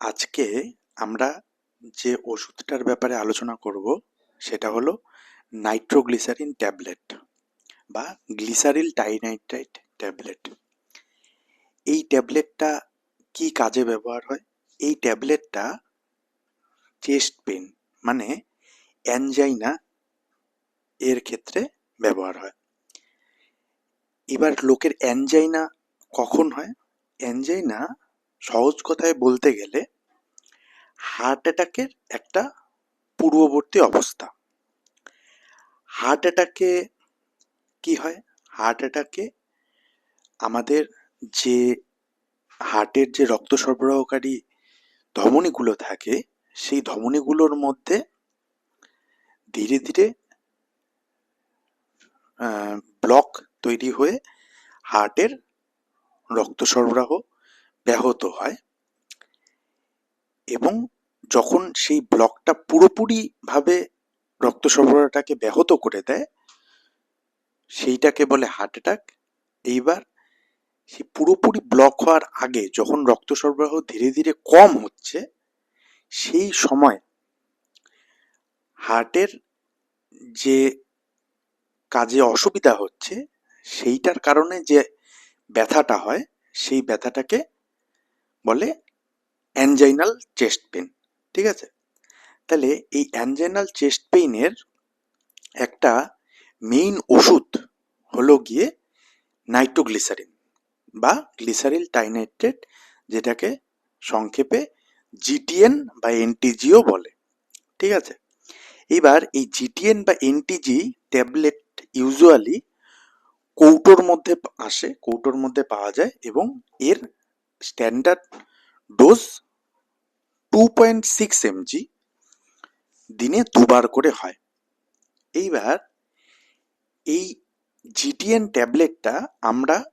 আজকে আমরা যে ওষুধটার ব্যাপারে আলোচনা করব, সেটা হলো নাইট্রোগ্লিসারিন ট্যাবলেট বা গ্লিসারিল টাইনাইট্রাইট ট্যাবলেট। এই ট্যাবলেটটা কি কাজে ব্যবহার হয়? এই ট্যাবলেটটা চেস্ট পেন মানে অ্যানজাইনা এর ক্ষেত্রে ব্যবহার হয়। এবার লোকের অ্যানজাইনা কখন হয়? অ্যানজাইনা সহজ কথায় বলতে গেলে হার্ট অ্যাটাকের একটা পূর্ববর্তী অবস্থা। হার্ট অ্যাটাকে কি হয়? হার্ট অ্যাটাকে আমাদের যে হার্টের যে রক্ত সরবরাহকারী ধমনীগুলো থাকে, সেই ধমনীগুলোর মধ্যে ধীরে ধীরে ব্লক তৈরি হয়ে হার্টের রক্ত সরবরাহ ব্যাহত হয় এবং যখন সেই ব্লকটা পুরোপুরিভাবে রক্ত সরবরাহটাকে ব্যাহত করে দেয়, সেইটাকে বলে হার্ট অ্যাটাক এইবার সেই পুরোপুরি ব্লক হওয়ার আগে যখন রক্ত সরবরাহ ধীরে ধীরে কম হচ্ছে, সেই সময় হার্টের যে কাজে অসুবিধা হচ্ছে, সেইটার কারণে যে ব্যথাটা হয়, সেই ব্যথাটাকে বলে অ্যানজাইনাল চেস্ট পেন ঠিক আছে? তাহলে এই অ্যানজাইনাল চেস্ট পেইনের একটা মেইন ওষুধ হলো গিয়ে নাইট্রোগ্লিসারিন বা গ্লিসারিল টাইনাইট্রেট যেটাকে সংক্ষেপে জিটিএন বা এনটিজিও বলে, ঠিক আছে? এবার এই জিটিএন বা এনটিজি ট্যাবলেট ইউজুয়ালি কৌটোর মধ্যে আসে, কৌটোর মধ্যে পাওয়া যায় এবং এর standard dose two point six MG দিনে দুবার করে হয়। এইবার এই জিটিএন ট্যাবলেটটা আমরা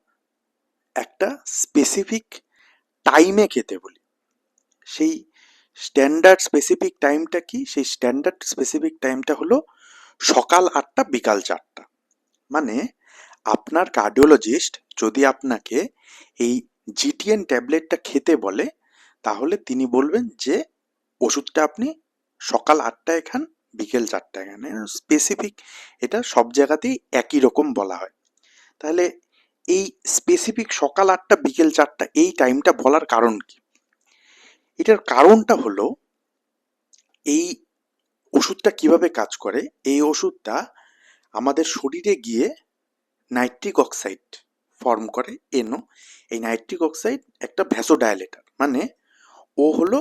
একটা স্পেসিফিক টাইমে খেতে বলি। সেই স্ট্যান্ডার্ড স্পেসিফিক টাইমটা কি? সেই স্ট্যান্ডার্ড স্পেসিফিক টাইমটা হলো সকাল আটটা, বিকাল চারটা। মানে আপনার কার্ডিওলজিস্ট যদি আপনাকে এই জিটিএন ট্যাবলেটটা খেতে বলে, তাহলে তিনি বলবেন যে, ওষুধটা আপনি সকাল আটটায় খান, বিকেল চারটায় খান। স্পেসিফিক এটা সব জায়গাতেই একই রকম বলা হয়। তাহলে এই স্পেসিফিক সকাল আটটা, বিকেল চারটা, এই টাইমটা বলার কারণ কি? এটার কারণটা হলো, এই ওষুধটা কীভাবে কাজ করে? এই ওষুধটা আমাদের শরীরে গিয়ে নাইট্রিক অক্সাইড ফর্ম করে এনো এই নাইট্রিক অক্সাইড একটা ভ্যাসোডায়ালেটার মানে ও হলো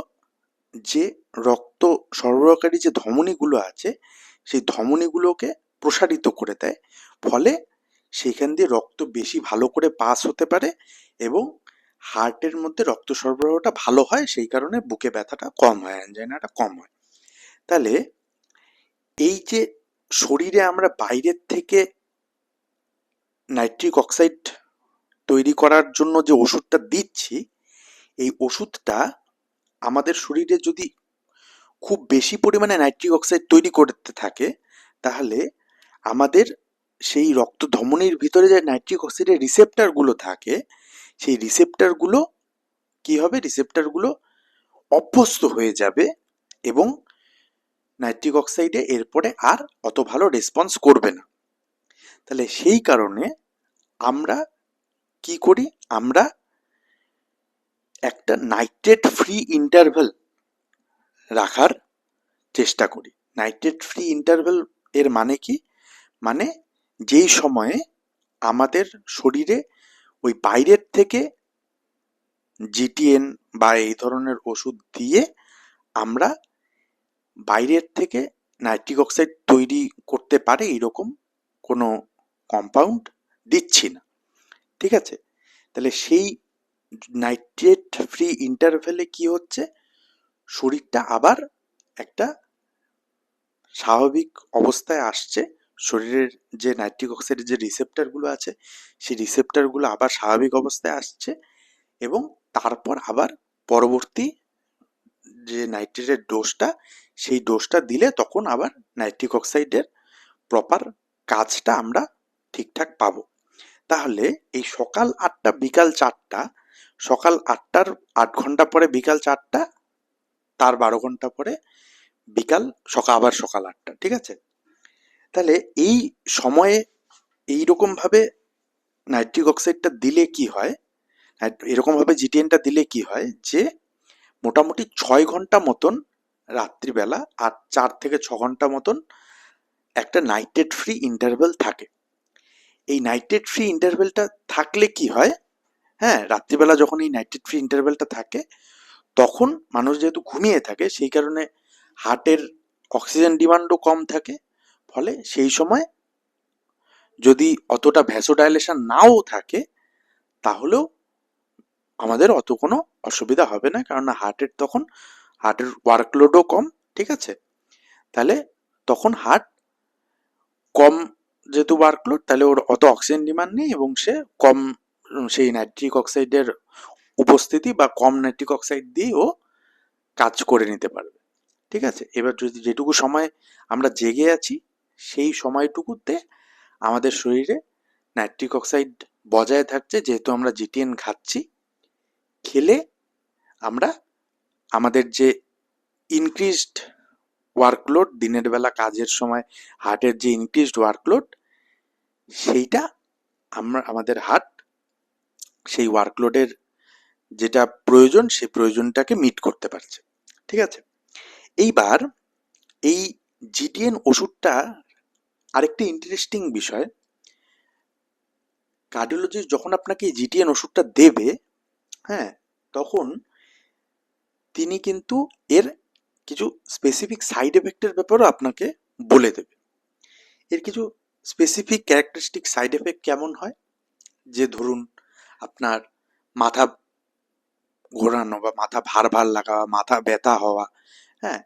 যে রক্ত সরবরাহকারী যে ধমনীগুলো আছে, সেই ধমনীগুলোকে প্রসারিত করে দেয়, ফলে সেইখান দিয়ে রক্ত বেশি ভালো করে পাস হতে পারে এবং হার্টের মধ্যে রক্ত সরবরাহটা ভালো হয়, সেই কারণে বুকে ব্যথাটা কম হয় অ্যাঞ্জাইনাটা কম হয়। তাহলে এই যে শরীরে আমরা বাইরের থেকে নাইট্রিক অক্সাইড তৈরি করার জন্য যে ওষুধটা দিচ্ছি, এই ওষুধটা আমাদের শরীরে যদি খুব বেশি পরিমাণে নাইট্রিক অক্সাইড তৈরি করতে থাকে, তাহলে আমাদের সেই রক্ত ধমনির ভিতরে যে নাইট্রিক অক্সাইডের রিসেপ্টারগুলো থাকে, সেই রিসেপ্টারগুলো কি হবে? রিসেপ্টারগুলো অভ্যস্ত হয়ে যাবে এবং নাইট্রিক অক্সাইডে এরপরে আর অত ভালো রেসপন্স করবে না। তাহলে সেই কারণে আমরা কি করি? আমরা একটা নাইট্রেট ফ্রি ইন্টারভেল রাখার চেষ্টা করি। নাইট্রেট ফ্রি ইন্টারভেল এর মানে কি? মানে যেই সময়ে আমাদের শরীরে ওই বাইরের থেকে জিটিএন বা এই ধরনের ওষুধ দিয়ে আমরা বাইরের থেকে নাইট্রিক অক্সাইড তৈরি করতে পারে, এইরকম কোনো কম্পাউন্ড দিচ্ছি না। ঠিক আছে? তাহলে সেই নাইট্রেট ফ্রি ইন্টারভেলে কি হচ্ছে? শরীরটা আবার একটা স্বাভাবিক অবস্থায় আসছে। শরীরের যে নাইট্রিক অক্সাইডের যে রিসেপ্টারগুলো আছে, সেই রিসেপ্টারগুলো আবার স্বাভাবিক অবস্থায় আসছে এবং তারপর আবার পরবর্তী যে নাইট্রেটের ডোজটা সেই ডোজটা দিলে তখন আবার নাইট্রিক অক্সাইডের প্রপার কাজটা আমরা ঠিকঠাক পাবো। তাহলে এই সকাল আটটা, বিকাল চারটা, সকাল আটটার আট ঘণ্টা পরে বিকাল চারটা, তার বারো ঘণ্টা পরে বিকাল সকাল আবার সকাল আটটা, ঠিক আছে? তাহলে এই সময়ে এইরকমভাবে নাইট্রিক অক্সাইডটা দিলে কি হয়? এরকমভাবে জিটিএনটা দিলে কি হয়? যে মোটামুটি ছয় ঘণ্টা মতন রাত্রিবেলা আর চার থেকে ছ ঘণ্টা মতন একটা নাইট্রেট ফ্রি ইন্টারভেল থাকে। এই নাইট্রেট ফ্রি ইন্টারভেলটা থাকলে কি হয়? হ্যাঁ রাত্রিবেলা যখন এই নাইট্রেট ফ্রি ইন্টারভেলটা থাকে, তখন মানুষ যেহেতু ঘুমিয়ে থাকে, সেই কারণে হার্টের অক্সিজেন ডিমান্ডও কম থাকে। ফলে সেই সময় যদি অতটা ভ্যাসোডাইলেশন নাও থাকে, তাহলেও আমাদের অত কোনো অসুবিধা হবে না, কারণ হার্টের তখন হার্টের ওয়ার্কলোডও কম, ঠিক আছে? তাহলে তখন হার্ট কম যেহেতু ওয়ার্কলোড তাহলে ওর অত অক্সিজেন ডিমান্ড নেই এবং সে কম সেই নাইট্রিক অক্সাইডের উপস্থিতি বা কম নাইট্রিক অক্সাইড দিয়ে ও কাজ করে নিতে পারবে। ঠিক আছে? এবার যদি যেটুকু সময় আমরা জেগে আছি, সেই সময়টুকুতে আমাদের শরীরে নাইট্রিক অক্সাইড বজায় থাকছে, যেহেতু আমরা জিটিএন খাচ্ছি, খেলে আমরা আমাদের যে ইনক্রিজড ওয়ার্কলোড দিনের বেলা কাজের সময় হার্টের যে ইনক্রিজড ওয়ার্কলোড সেইটা আমরা, আমাদের হার্ট সেই ওয়ার্কলোডের যেটা প্রয়োজন, সেই প্রয়োজনটাকে মিট করতে পারছে। ঠিক আছে? এইবার এই জিটিএন ওষুধটা আরেকটি ইন্টারেস্টিং বিষয়। কার্ডিওলজিস্ট যখন আপনাকে জিটিএন ওষুধটা দেবে হ্যাঁ তখন তিনি কিন্তু এর কিছু স্পেসিফিক সাইড এফেক্টের ব্যাপারেও আপনাকে বলে দেবে। এর কিছু স্পেসিফিক ক্যারেক্টারিস্টিক সাইড এফেক্ট কেমন হয়? যে ধরুন, আপনার মাথা ঘোরানো বা মাথা ভার ভার লাগা বা মাথা ব্যথা হওয়া হ্যাঁ?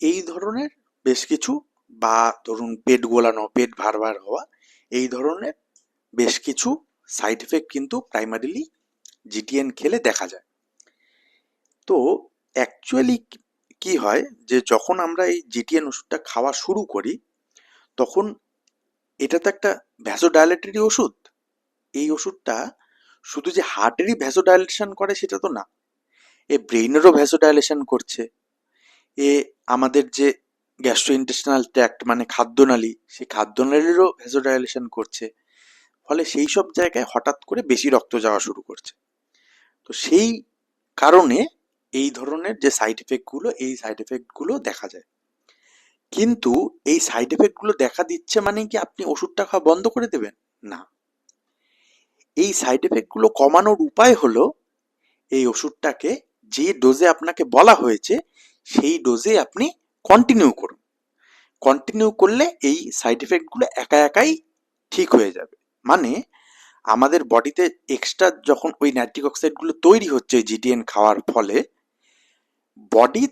এই ধরনের বেশ কিছু বা ধরুন পেট গোলানো, পেট ভার ভার হওয়া, এই ধরনের বেশ কিছু সাইড এফেক্ট কিন্তু প্রাইমারিলি জিটিএন খেলে দেখা যায়। তো অ্যাকচুয়ালি কি হয় যে যখন আমরা এই জিটিএন ওষুধটা খাওয়া শুরু করি, তখন এটা তো একটা ভ্যাসোডাইলেটরি ওষুধ। এই ওষুধটা শুধু যে হার্টেরই ভ্যাসোডাইলেশন করে সেটা তো না। এ ব্রেইনেরও ভ্যাসোডাইলেশন করছে। এ আমাদের যে গ্যাস্ট্রোইন্টেস্টিনাল ট্র্যাক্ট মানে খাদ্যনালী, সেই খাদ্যনালীরও ভ্যাসোডাইলেশন করছে। ফলে সেই সব জায়গায় হঠাৎ করে বেশি রক্ত যাওয়া শুরু করছে। তো সেই কারণে এই ধরনের যে সাইড এফেক্টগুলো এই সাইড এফেক্টগুলো দেখা যায়। কিন্তু এই সাইড এফেক্টগুলো দেখা দিচ্ছে মানে কি আপনি ওষুধটা খাওয়া বন্ধ করে দেবেন? না। এই সাইড এফেক্টগুলো কমানোর উপায় হলো, এই ওষুধটাকে যে ডোজে আপনাকে বলা হয়েছে, সেই ডোজে আপনি কন্টিনিউ করুন। কন্টিনিউ করলে এই সাইড এফেক্টগুলো একা একাই ঠিক হয়ে যাবে। মানে আমাদের বডিতে এক্সট্রা যখন ওই নাইট্রিক অক্সাইডগুলো তৈরি হচ্ছে জিটিএন খাওয়ার ফলে বডি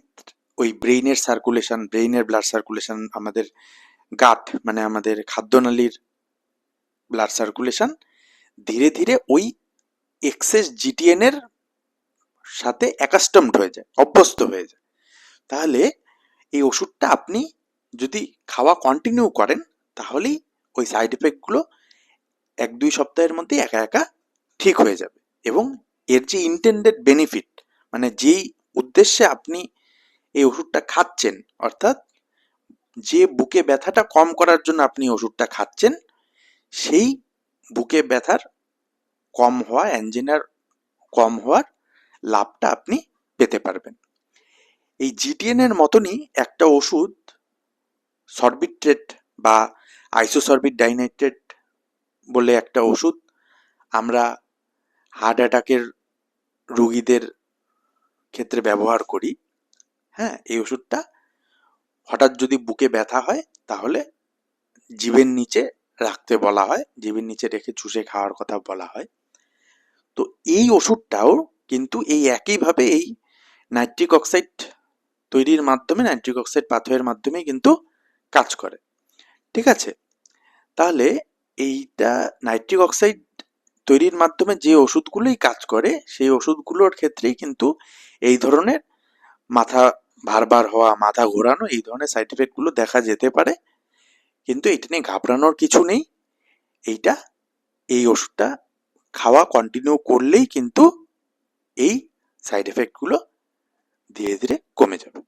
ওই ব্রেইনের সার্কুলেশন ব্রেইনের ব্লাড সার্কুলেশন আমাদের গাট মানে আমাদের খাদ্যনালীর ব্লাড সার্কুলেশন ধীরে ধীরে ওই এক্সেস জিটিএন এর সাথে অ্যাকাস্টমড হয়ে যায়, অভ্যস্ত হয়ে যায়। তাহলে এই ওষুধটা আপনি যদি খাওয়া কন্টিনিউ করেন, তাহলেই ওই সাইড এফেক্টগুলো এক দুই সপ্তাহের মধ্যে একা একা ঠিক হয়ে যাবে এবং এর যে ইন্টেন্ডেড বেনিফিট মানে যেই উদ্দেশ্যে আপনি এই ওষুধটা খাচ্ছেন, অর্থাৎ যে বুকে ব্যথাটা কম করার জন্য আপনি ওষুধটা খাচ্ছেন, সেই বুকে ব্যথার কম হওয়া অ্যাঞ্জিনার কম হওয়ার লাভটা আপনি পেতে পারবেন। এই জিটিএন এর মতনই একটা ওষুধ সরবিট্রেট বা আইসোসরবিট ডাইনাইট্রেট বলে একটা ওষুধ, আমরা হার্ট অ্যাটাকের রুগীদের ক্ষেত্রে ব্যবহার করি হ্যাঁ এই ওষুধটা। হঠাৎ যদি বুকে ব্যথা হয়, তাহলে জিভের নিচে রাখতে বলা হয়, জিভের নিচে রেখে চুষে খাওয়ার কথা বলা হয়। তো এই ওষুধটাও কিন্তু এই একইভাবে এই নাইট্রিক অক্সাইড তৈরির মাধ্যমে নাইট্রিক অক্সাইড পাথরের মাধ্যমে কিন্তু কাজ করে। ঠিক আছে? তাহলে এইটা নাইট্রিক অক্সাইড তৈরির মাধ্যমে যে ওষুধগুলোই কাজ করে, সেই ওষুধগুলোর ক্ষেত্রেই কিন্তু এই ধরনের মাথা ভারবার হওয়া, মাথা ঘোরানো, এই ধরনের সাইড এফেক্টগুলো দেখা যেতে পারে। কিন্তু এটা নিয়ে ঘাবড়ানোর কিছু নেই। এইটা, এই ওষুধটা খাওয়া কন্টিনিউ করলেই কিন্তু এই সাইড এফেক্টগুলো ধীরে ধীরে কমে যাবে।